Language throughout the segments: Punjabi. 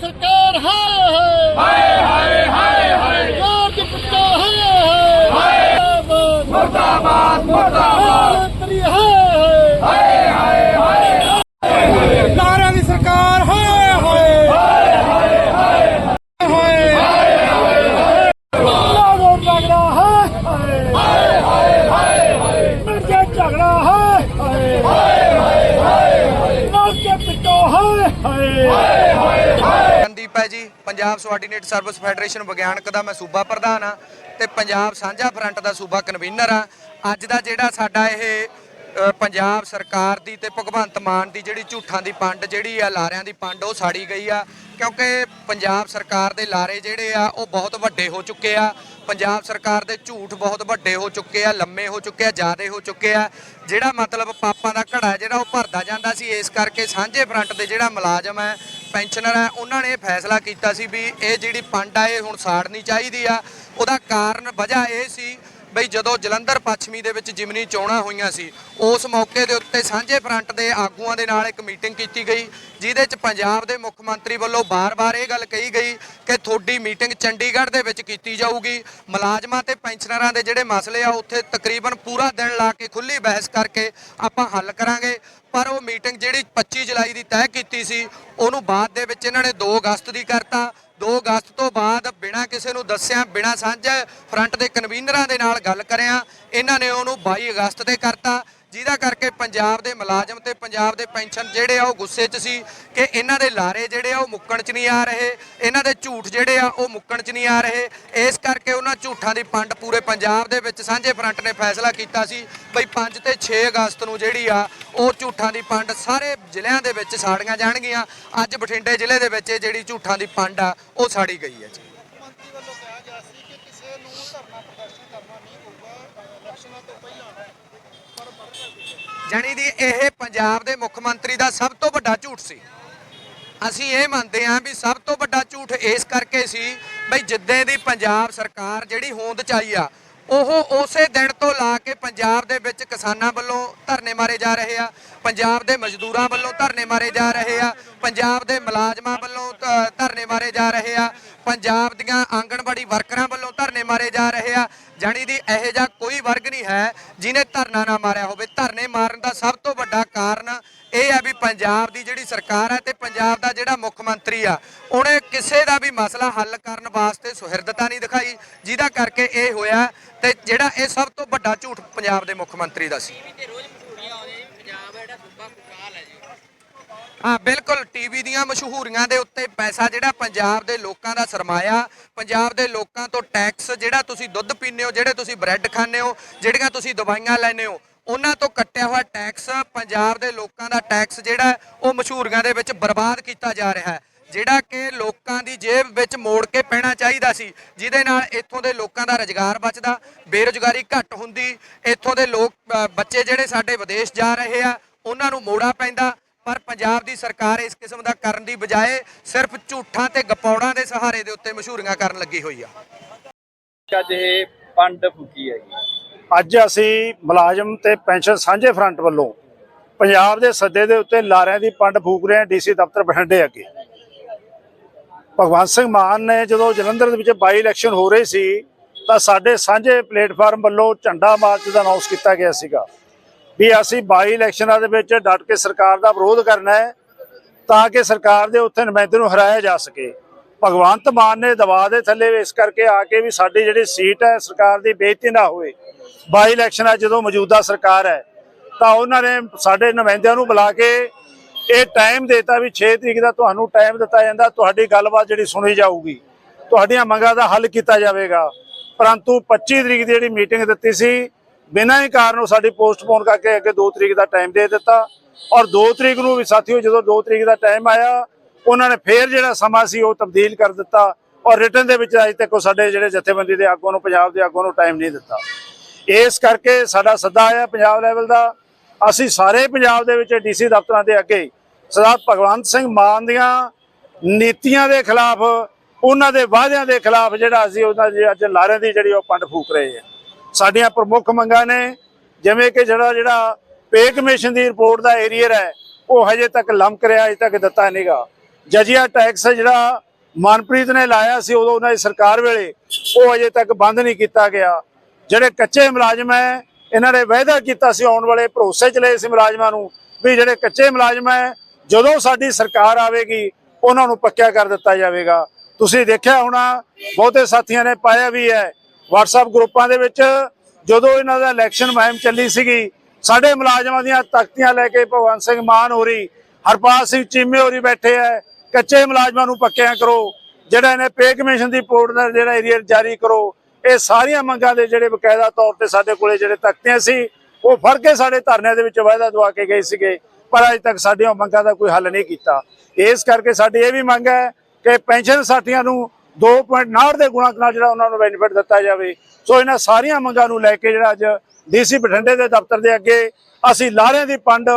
ਸਰਕਾਰ ਹਾਏ ਹਾਏ ਹਾਏ ਹਾਏ ਹਾਏ ਯਾਰ ਦੀ ਪੁੱਤਾ ਹਾਏ ਹਾਏ ਮੁਰਦਾਬਾਦ ਮੁਰਦਾਬਾਦ ਤਰੀ ਹਾਏ ਹਾਏ ਹਾਏ ਲਾਰਿਆਂ ਦੀ ਸਰਕਾਰ ਹਾਏ ਹਾਏ ਹਾਏ ਹਾਏ ਹਾਏ ਲਾਗੋ ਝਗੜਾ ਹਾਏ ਹਾਏ ਹਾਏ ਹਾਏ ਮਿਲ ਜਾ ਝਗੜਾ ਹਾਏ ਹਾਏ ਹਾਏ ਹਾਏ ਨਾਲ ਕੇ ਪਿੱਟੋ ਹਾਏ ਹਾਏ ਸੰਦੀਪ ਹੈ ਜੀ। ਪੰਜਾਬ ਸਵਾਰਡੀਨੇਟ ਸਰਵਿਸ ਫੈਡਰੇਸ਼ਨ ਵਿਗਿਆਨਕ ਦਾ ਮੈਂ ਸੂਬਾ ਪ੍ਰਧਾਨ ਆ ਤੇ ਪੰਜਾਬ ਸਾਂਝਾ ਫਰੰਟ ਦਾ ਸੂਬਾ ਕਨਵੀਨਰ ਆ ਅੱਜ ਦਾ ਜਿਹੜਾ ਸਾਡਾ ਇਹ ਪੰਜਾਬ ਸਰਕਾਰ ਦੀ ਤੇ ਭਗਵੰਤ ਮਾਨ ਦੀ ਜਿਹੜੀ ਝੂਠਾਂ ਦੀ ਪੰਡ ਜਿਹੜੀ ਆ, ਲਾਰਿਆਂ ਦੀ ਪੰਡ, ਉਹ ਸਾੜੀ ਗਈ ਆ। ਕਿਉਂਕਿ ਪੰਜਾਬ ਸਰਕਾਰ ਦੇ ਲਾਰੇ ਜਿਹੜੇ ਆ, ਉਹ ਬਹੁਤ ਵੱਡੇ ਹੋ ਚੁੱਕੇ ਆ। ਪੰਜਾਬ ਸਰਕਾਰ ਦੇ ਝੂਠ ਬਹੁਤ ਵੱਡੇ ਹੋ ਚੁੱਕੇ ਆ, ਲੰਮੇ ਹੋ ਚੁੱਕੇ ਆ, ਜ਼ਿਆਦੇ ਹੋ ਚੁੱਕੇ ਆ। ਜਿਹੜਾ ਮਤਲਬ ਪਾਪਾਂ ਦਾ ਘੜਾ ਜਿਹੜਾ ਉਹ ਭਰਦਾ ਜਾਂਦਾ ਸੀ, ਇਸ ਕਰਕੇ ਸਾਂਝੇ ਫਰੰਟ ਦੇ ਜਿਹੜਾ ਮੁਲਾਜ਼ਮ ਹੈ ਪੈਨਸ਼ਨਰ ਹੈ ਉਹਨਾਂ ਨੇ ਇਹ ਫੈਸਲਾ ਕੀਤਾ ਸੀ ਵੀ ਇਹ ਜਿਹੜੀ ਪੰਡ ਆ, ਇਹ ਹੁਣ ਸਾੜਨੀ ਚਾਹੀਦੀ ਆ। ਉਹਦਾ ਕਾਰਨ, ਵਜ੍ਹਾ ਇਹ ਸੀ ਬਈ ਜਦੋਂ ਜਲੰਧਰ ਪੱਛਮੀ ਦੇ ਵਿੱਚ ਜਿਮਨੀ ਚੋਣਾਂ ਹੋਈਆਂ ਸੀ, ਉਸ ਮੌਕੇ ਦੇ ਉੱਤੇ ਸਾਂਝੇ ਫਰੰਟ ਦੇ ਆਗੂਆਂ ਦੇ ਨਾਲ ਇੱਕ ਮੀਟਿੰਗ ਕੀਤੀ ਗਈ, ਜਿਹਦੇ ਚ ਪੰਜਾਬ ਦੇ ਮੁੱਖ ਮੰਤਰੀ ਵੱਲੋਂ ਬਾਰ-ਬਾਰ ਇਹ ਗੱਲ ਕਹੀ ਗਈ ਕਿ ਤੁਹਾਡੀ ਮੀਟਿੰਗ ਚੰਡੀਗੜ੍ਹ ਦੇ ਵਿੱਚ ਕੀਤੀ ਜਾਊਗੀ। ਮੁਲਾਜ਼ਮਾਂ ਤੇ ਪੈਨਸ਼ਨਰਾਂ ਦੇ ਜਿਹੜੇ ਮਸਲੇ ਆ, ਉੱਥੇ ਤਕਰੀਬਨ ਪੂਰਾ ਦਿਨ ਲਾ ਕੇ ਖੁੱਲੀ ਬਹਿਸ ਕਰਕੇ ਆਪਾਂ ਹੱਲ ਕਰਾਂਗੇ। ਪਰ ਉਹ ਮੀਟਿੰਗ ਜਿਹੜੀ 25 ਜੁਲਾਈ ਦੀ ਤੈਅ ਕੀਤੀ ਸੀ, ਉਹਨੂੰ ਬਾਅਦ ਦੇ ਵਿੱਚ ਇਹਨਾਂ ਨੇ 2 ਅਗਸਤ ਦੀ ਕਰਤਾ। 2 ਅਗਸਤ ਤੋਂ ਬਾਅਦ ਬਿਨਾਂ ਕਿਸੇ ਨੂੰ ਦੱਸਿਆ, ਬਿਨਾਂ ਸਾਂਝੇ, ਫਰੰਟ ਦੇ ਕਨਵੀਨਰਾਂ ਦੇ ਨਾਲ ਗੱਲ ਕਰਿਆ, ਇਹਨਾਂ ਨੇ ਉਹਨੂੰ 22 ਅਗਸਤ ਤੇ ਕਰਤਾ। ਜਿਹਦਾ ਕਰਕੇ ਪੰਜਾਬ ਦੇ ਮੁਲਾਜ਼ਮ ਤੇ ਪੰਜਾਬ ਦੇ ਪੈਨਸ਼ਨ ਜਿਹੜੇ ਆ ਉਹ ਗੁੱਸੇ 'ਚ ਸੀ ਕਿ ਇਹਨਾਂ ਦੇ ਲਾਰੇ ਜਿਹੜੇ ਆ ਉਹ ਮੁੱਕਣ 'ਚ ਨਹੀਂ ਆ ਰਹੇ, ਇਹਨਾਂ ਦੇ ਝੂਠ ਜਿਹੜੇ ਆ ਉਹ ਮੁੱਕਣ 'ਚ ਨਹੀਂ ਆ ਰਹੇ। ਇਸ ਕਰਕੇ ਉਹਨਾਂ ਝੂਠਾਂ ਦੀ ਪੰਡ ਪੂਰੇ ਪੰਜਾਬ ਦੇ ਵਿੱਚ ਸਾਂਝੇ ਫਰੰਟ ਨੇ ਫੈਸਲਾ ਕੀਤਾ ਸੀ ਬਈ 5 ਤੇ 6 ਅਗਸਤ ਨੂੰ ਜਿਹੜੀ ਆ ਉਹ ਝੂਠਾਂ ਦੀ ਪੰਡ ਸਾਰੇ ਜ਼ਿਲ੍ਹਿਆਂ ਦੇ ਵਿੱਚ ਸਾੜੀਆਂ ਜਾਣਗੀਆਂ। ਅੱਜ ਬਠਿੰਡੇ ਜ਼ਿਲ੍ਹੇ ਦੇ ਵਿੱਚ ਇਹ ਜਿਹੜੀ ਝੂਠਾਂ ਦੀ ਪੰਡ ਆ, ਉਹ ਸਾੜੀ ਗਈ ਹੈ ਜੀ ਮੰਤਰੀ ਵੱਲੋਂ ਕਿਹਾ ਗਿਆ ਸੀ ਕਿ ਕਿਸੇ ਨੂੰ ਧਰਨਾ ਪ੍ਰਦਰਸ਼ਨ ਕਰਨਾ ਨਹੀਂ ਪਊਗਾ ਇਲੈਕਸ਼ਨਾਂ ਤੋਂ ਪਹਿਲਾਂ ਪਰ ਪਰ ਜਾਣੀ ਦੀ ਇਹ ਪੰਜਾਬ ਦੇ ਮੁੱਖ ਮੰਤਰੀ ਦਾ ਸਭ ਤੋਂ ਵੱਡਾ ਝੂਠ ਸੀ। ਅਸੀਂ ਇਹ ਮੰਨਦੇ ਹਾਂ ਵੀ ਸਭ ਤੋਂ ਵੱਡਾ ਝੂਠ ਇਸ ਕਰਕੇ ਸੀ ਬਈ ਜਿੱਦੇ ਦੀ ਪੰਜਾਬ ਸਰਕਾਰ ਜਿਹੜੀ ਹੋਂਦ ਚ ਆਈ ਆ, ਉਹ ਉਸੇ ਦਿਨ ਤੋਂ ਲਾ ਕੇ ਪੰਜਾਬ ਦੇ ਵਿੱਚ ਕਿਸਾਨਾਂ ਵੱਲੋਂ ਧਰਨੇ ਮਾਰੇ ਜਾ ਰਹੇ ਆ, ਪੰਜਾਬ ਦੇ ਮਜ਼ਦੂਰਾਂ ਵੱਲੋਂ ਧਰਨੇ ਮਾਰੇ ਜਾ ਰਹੇ ਆ, ਪੰਜਾਬ ਦੇ ਮੁਲਾਜ਼ਮਾਂ ਵੱਲੋਂ ਧਰਨੇ ਮਾਰੇ ਜਾ ਰਹੇ ਆ ਪੰਜਾਬ ਦੀਆਂ ਆਂਗਣਵਾੜੀ ਵਰਕਰਾਂ ਵੱਲੋਂ ਧਰਨੇ ਮਾਰੇ ਜਾ ਰਹੇ ਆ। ਜਾਣੀ ਦੀ ਇਹੋ ਜਿਹਾ ਕੋਈ ਵਰਗ ਨਹੀਂ ਹੈ ਜਿਨੇ ਧਰਨਾ ਨਾ ਮਾਰਿਆ ਹੋਵੇ। ਧਰਨੇ ਮਾਰਨ ਦਾ ਸਭ ਤੋਂ ਵੱਡਾ ਕਾਰਨ ਇਹ ਆ ਵੀ ਪੰਜਾਬ ਦੀ ਜਿਹੜੀ ਸਰਕਾਰ ਹੈ ਤੇ ਪੰਜਾਬ ਦਾ ਜਿਹੜਾ ਮੁੱਖ ਮੰਤਰੀ ਆ, ਉਹਨੇ ਕਿਸੇ ਦਾ ਵੀ ਮਸਲਾ ਹੱਲ ਕਰਨ ਵਾਸਤੇ ਸੁਹਿਰਦਤਾ ਨਹੀਂ ਦਿਖਾਈ, ਜਿਹਦਾ ਕਰਕੇ ਇਹ ਹੋਇਆ ਤੇ ਜਿਹੜਾ ਇਹ ਸਭ ਤੋਂ ਵੱਡਾ ਝੂਠ ਪੰਜਾਬ ਦੇ ਮੁੱਖ ਮੰਤਰੀ ਦਾ ਸੀ। ਹਾਂ, ਬਿਲਕੁਲ ਟੀਵੀ ਦੀਆਂ ਮਸ਼ਹੂਰੀਆਂ ਦੇ ਉੱਤੇ ਪੈਸਾ ਜਿਹੜਾ ਪੰਜਾਬ ਦੇ ਲੋਕਾਂ ਦਾ ਸਰਮਾਇਆ, ਪੰਜਾਬ ਦੇ ਲੋਕਾਂ ਤੋਂ ਟੈਕਸ ਜਿਹੜਾ ਤੁਸੀਂ ਦੁੱਧ ਪੀਂਦੇ ਹੋ, ਜਿਹੜੇ ਤੁਸੀਂ ਬ੍ਰੈਡ ਖਾਂਦੇ ਹੋ, ਜਿਹੜੀਆਂ ਤੁਸੀਂ ਦਵਾਈਆਂ ਲੈਂਦੇ ਹੋ, ਉਹਨਾਂ ਤੋਂ ਕੱਟਿਆ ਹੋਇਆ ਟੈਕਸ ਪੰਜਾਬ ਦੇ ਲੋਕਾਂ ਦਾ ਟੈਕਸ ਜਿਹੜਾ ਉਹ ਮਸ਼ਹੂਰੀਆਂ ਦੇ ਵਿੱਚ ਬਰਬਾਦ ਕੀਤਾ ਜਾ ਰਿਹਾ ਹੈ। ਜਿਹੜਾ ਕਿ ਲੋਕਾਂ ਦੀ ਜੇਬ ਵਿੱਚ ਮੋੜ ਕੇ ਪੈਣਾ ਚਾਹੀਦਾ ਸੀ, ਜਿਹਦੇ ਨਾਲ ਇੱਥੋਂ ਦੇ ਲੋਕਾਂ ਦਾ ਰੁਜ਼ਗਾਰ ਬਚਦਾ, ਬੇਰੁਜ਼ਗਾਰੀ ਘੱਟ ਹੁੰਦੀ, ਇੱਥੋਂ ਦੇ ਲੋਕ ਬੱਚੇ ਜਿਹੜੇ ਸਾਡੇ ਵਿਦੇਸ਼ ਜਾ ਰਹੇ ਆ, ਉਹਨਾਂ ਨੂੰ ਮੋੜਾ ਪੈਂਦਾ ਪਰ ਪੰਜਾਬ ਦੀ ਸਰਕਾਰ ਇਸ ਕਿਸਮ ਦਾ ਕਰਨ ਦੀ ਬਜਾਏ ਸਿਰਫ ਝੂਠਾਂ ਤੇ ਗਪੌੜਾਂ ਦੇ ਸਹਾਰੇ ਦੇ ਉੱਤੇ ਮਸ਼ਹੂਰੀਆਂ ਕਰਨ ਲੱਗੀ ਹੋਈ ਆ। ਅੱਜ ਇਹ ਪੰਡ ਫੁੱਕੀ ਹੈਗੀ ਅੱਜ ਅਸੀਂ ਮੁਲਾਜ਼ਮ ਤੇ ਪੈਨਸ਼ਨ ਸਾਂਝੇ ਫਰੰਟ ਵੱਲੋਂ ਪੰਜਾਬ ਦੇ ਸੱਦੇ ਦੇ ਉੱਤੇ ਲਾਰਿਆਂ ਦੀ ਪੰਡ ਫੂਕ ਰਹੇ ਹਾਂ ਡੀਸੀ ਦਫ਼ਤਰ ਬਠਿੰਡੇ ਅੱਗੇ। ਭਗਵੰਤ ਸਿੰਘ ਮਾਨ ਨੇ ਜਦੋਂ ਜਲੰਧਰ ਦੇ ਵਿੱਚ ਬਾਈ ਇਲੈਕਸ਼ਨ ਹੋ ਰਹੀ ਸੀ ਤਾਂ ਸਾਡੇ ਸਾਂਝੇ ਪਲੇਟਫਾਰਮ ਵੱਲੋਂ ਝੰਡਾ ਮਾਰਚ ਦਾ ਅਨਾਉਂਸ ਕੀਤਾ ਗਿਆ ਸੀਗਾ। ਵੀ ਅਸੀਂ ਬਾਈ ਇਲੈਕਸ਼ਨਾਂ ਦੇ ਵਿੱਚ ਡਟ ਕੇ ਸਰਕਾਰ ਦਾ ਵਿਰੋਧ ਕਰਨਾ ਹੈ ਤਾਂ ਕਿ ਸਰਕਾਰ ਦੇ ਉੱਥੇ ਨੁਮਾਇੰਦੇ ਨੂੰ ਹਰਾਇਆ ਜਾ ਸਕੇ। ਭਗਵੰਤ ਮਾਨ ਨੇ ਦਬਾਅ ਦੇ ਥੱਲੇ ਇਸ ਕਰਕੇ ਆ ਕੇ ਵੀ ਸਾਡੀ ਜਿਹੜੀ ਸੀਟ ਹੈ ਸਰਕਾਰ ਦੀ ਬੇਇੱਜ਼ਤੀ ਨਾ ਹੋਵੇ। ਬਾਈ ਇਲੈਕਸ਼ਨਾਂ ਜਦੋਂ ਮੌਜੂਦਾ ਸਰਕਾਰ ਹੈ, ਤਾਂ ਉਹਨਾਂ ਨੇ ਸਾਡੇ ਨੁਮਾਇੰਦਿਆਂ ਨੂੰ ਬੁਲਾ ਕੇ ਇਹ ਟਾਈਮ ਦਿੱਤਾ ਵੀ 6 ਤਰੀਕ ਦਾ ਤੁਹਾਨੂੰ ਟਾਈਮ ਦਿੱਤਾ ਜਾਂਦਾ, ਤੁਹਾਡੀ ਗੱਲਬਾਤ ਜਿਹੜੀ ਸੁਣੀ ਜਾਊਗੀ। ਤੁਹਾਡੀਆਂ ਮੰਗਾਂ ਦਾ ਹੱਲ ਕੀਤਾ ਜਾਵੇਗਾ। ਪਰੰਤੂ 25 ਤਰੀਕ ਦੀ ਜਿਹੜੀ ਮੀਟਿੰਗ ਦਿੱਤੀ ਸੀ ਬਿਨਾਂ ਹੀ ਕਾਰਨ ਉਹ ਸਾਡੀ ਪੋਸਟਪੋਨ ਕਰਕੇ ਅੱਗੇ 2 ਤਰੀਕ ਦਾ ਟਾਈਮ ਦੇ ਦਿੱਤਾ। ਔਰ 2 ਤਰੀਕ ਨੂੰ ਵੀ ਸਾਥੀਓ, ਜਦੋਂ 2 ਤਰੀਕ ਦਾ ਟਾਈਮ ਆਇਆ, ਉਹਨਾਂ ਨੇ ਫੇਰ ਜਿਹੜਾ ਸਮਾਂ ਸੀ ਉਹ ਤਬਦੀਲ ਕਰ ਦਿੱਤਾ ਔਰ ਰਿਟਰਨ ਦੇ ਵਿੱਚ ਅਜੇ ਤੱਕ ਉਹ ਸਾਡੇ ਜਿਹੜੇ ਜਥੇਬੰਦੀ ਦੇ ਆਗੂਆਂ ਨੂੰ, ਪੰਜਾਬ ਦੇ ਆਗੂਆਂ ਨੂੰ ਟਾਈਮ ਨਹੀਂ ਦਿੱਤਾ। ਇਸ ਕਰਕੇ ਸਾਡਾ ਸੱਦਾ ਆਇਆ ਪੰਜਾਬ ਲੈਵਲ ਦਾ। ਅਸੀਂ ਸਾਰੇ ਪੰਜਾਬ ਦੇ ਵਿੱਚ ਡੀਸੀ ਦਫ਼ਤਰਾਂ ਦੇ ਅੱਗੇ ਸਰਦਾਰ ਭਗਵੰਤ ਸਿੰਘ ਮਾਨ ਦੀਆਂ ਨੀਤੀਆਂ ਦੇ ਖਿਲਾਫ, ਉਹਨਾਂ ਦੇ ਵਾਅਦਿਆਂ ਦੇ ਖਿਲਾਫ ਜਿਹੜਾ ਅਸੀਂ ਉਹਨਾਂ ਦੀ ਅੱਜ ਲਾਰਿਆਂ ਦੀ ਜਿਹੜੀ ਉਹ ਪੰਡ ਫੂਕ ਰਹੇ ਹਾਂ। ਸਾਡੀਆਂ ਪ੍ਰਮੁੱਖ ਮੰਗਾਂ ਨੇ, ਜਿਵੇਂ ਕਿ ਜਿਹੜਾ ਜਿਹੜਾ ਪੇ ਕਮਿਸ਼ਨ ਦੀ ਰਿਪੋਰਟ ਦਾ ਏਰੀਅਰ ਹੈ, ਉਹ ਹਜੇ ਤੱਕ ਲੰਮਕ ਰਿਹਾ, ਅਜੇ ਤੱਕ ਦਿੱਤਾ ਨਹੀਂਗਾ। ਜਜੀਆ ਟੈਕਸ ਜਿਹੜਾ ਮਨਪ੍ਰੀਤ ਨੇ ਲਾਇਆ ਸੀ ਉਦੋਂ ਉਹਨਾਂ ਦੀ ਸਰਕਾਰ ਵੇਲੇ, ਉਹ ਅਜੇ ਤੱਕ ਬੰਦ ਨਹੀਂ ਕੀਤਾ ਗਿਆ। ਜਿਹੜੇ ਕੱਚੇ ਮੁਲਾਜ਼ਮ ਹੈ, ਇਹਨਾਂ ਨੇ ਵਾਅਦਾ ਕੀਤਾ ਸੀ ਆਉਣ ਵਾਲੇ, ਭਰੋਸੇ ਚ ਲਏ ਸੀ ਮੁਲਾਜ਼ਮਾਂ ਨੂੰ, ਵੀ ਜਿਹੜੇ ਕੱਚੇ ਮੁਲਾਜ਼ਮ ਹੈ, ਜਦੋਂ ਸਾਡੀ ਸਰਕਾਰ ਆਵੇਗੀ, ਉਹਨਾਂ ਨੂੰ ਪੱਕਿਆ ਕਰ ਦਿੱਤਾ ਜਾਵੇਗਾ। ਤੁਸੀਂ ਦੇਖਿਆ ਹੋਣਾ, ਬਹੁਤੇ ਸਾਥੀਆਂ ਨੇ ਪਾਇਆ ਵੀ ਹੈ WhatsApp ਗਰੁੱਪਾਂ ਦੇ ਵਿੱਚ ਜਦੋਂ ਇਹਨਾਂ ਦਾ ਇਲੈਕਸ਼ਨ ਮੁਹਿੰਮ ਚੱਲੀ ਸੀਗੀ, ਸਾਡੇ ਮੁਲਾਜ਼ਮਾਂ ਦੀਆਂ ਤਖਤੀਆਂ ਲੈ ਕੇ ਭਗਵੰਤ ਸਿੰਘ ਮਾਨ ਹੋਰੀ, ਹਰਪਾਲ ਸਿੰਘ ਚੀਮੇ ਹੋਰੀ ਬੈਠੇ ਐ, ਕੱਚੇ ਮੁਲਾਜ਼ਮਾਂ ਨੂੰ ਪੱਕਿਆਂ ਕਰੋ, ਜਿਹੜਾ ਇਹਨੇ ਪੇ ਕਮਿਸ਼ਨ ਦੀ ਰਿਪੋਰਟ ਦਾ ਜਿਹੜਾ ਏਰੀਅਰ ਜਾਰੀ ਕਰੋ, ਇਹ ਸਾਰੀਆਂ ਮੰਗਾਂ ਦੇ ਜਿਹੜੇ ਬਕਾਇਦਾ ਤੌਰ ਤੇ ਸਾਡੇ ਕੋਲੇ ਜਿਹੜੇ ਤਖਤੀਆਂ ਸੀ, ਉਹ ਫੜ ਕੇ ਸਾਡੇ ਧਰਨਿਆਂ ਦੇ ਵਿੱਚ ਵਾਅਦਾ ਦਵਾ ਕੇ ਗਏ ਸੀਗੇ, ਪਰ ਅਜੇ ਤੱਕ ਸਾਡੀਆਂ ਮੰਗਾਂ ਦਾ ਕੋਈ ਹੱਲ ਨਹੀਂ ਕੀਤਾ। ਇਸ ਕਰਕੇ ਸਾਡੀ ਇਹ ਵੀ ਮੰਗ ਹੈ ਕਿ ਪੈਨਸ਼ਨ ਸਾਥੀਆਂ ਨੂੰ 2.9 ਦੇ ਗੁਣਾ ਨਾਲ ਜਿਹੜਾ ਉਹਨਾਂ ਨੂੰ ਬੈਨੀਫਿਟ ਦਿੱਤਾ ਜਾਵੇ। ਸੋ ਇਹਨਾਂ ਸਾਰੀਆਂ ਮੰਗਾਂ ਨੂੰ ਲੈ ਕੇ ਜਿਹੜਾ ਅੱਜ ਡੀਸੀ ਬਠਿੰਡੇ ਦੇ ਦਫ਼ਤਰ ਦੇ ਅੱਗੇ ਅਸੀਂ ਲਾਰਿਆਂ ਦੀ ਪੰਡ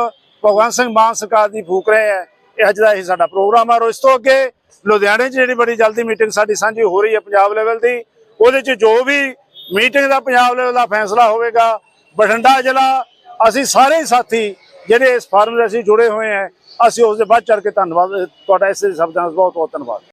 ਭਗਵੰਤ ਸਿੰਘ ਮਾਨ ਸਰਕਾਰ ਦੀ ਫੂਕ ਰਹੇ ਹੈ। ਇਹ ਅੱਜ ਦਾ ਇਹ ਸਾਡਾ ਪ੍ਰੋਗਰਾਮ ਹੈ ਔਰ ਇਸ ਤੋਂ ਅੱਗੇ ਲੁਧਿਆਣੇ 'ਚ ਜਿਹੜੀ ਬੜੀ ਜਲਦੀ ਮੀਟਿੰਗ ਸਾਡੀ ਸਾਂਝੀ ਹੋ ਰਹੀ ਹੈ ਪੰਜਾਬ ਲੈਵਲ ਦੀ, ਉਹਦੇ 'ਚ ਜੋ ਵੀ ਮੀਟਿੰਗ ਦਾ ਪੰਜਾਬ ਲੈਵਲ ਦਾ ਫੈਸਲਾ ਹੋਵੇਗਾ, ਬਠਿੰਡਾ ਜ਼ਿਲ੍ਹਾ, ਅਸੀਂ ਸਾਰੇ ਸਾਥੀ ਜਿਹੜੇ ਇਸ ਫਾਰਮ ਦੇ ਅਸੀਂ ਜੁੜੇ ਹੋਏ ਹਾਂ, ਅਸੀਂ ਉਸ ਦੇ ਬਾਅਦ ਚੜ ਕੇ ਧੰਨਵਾਦ, ਤੁਹਾਡਾ ਇਸ ਸ਼ਬਦਾਂ ਦਾ ਬਹੁਤ ਬਹੁਤ ਧੰਨਵਾਦ।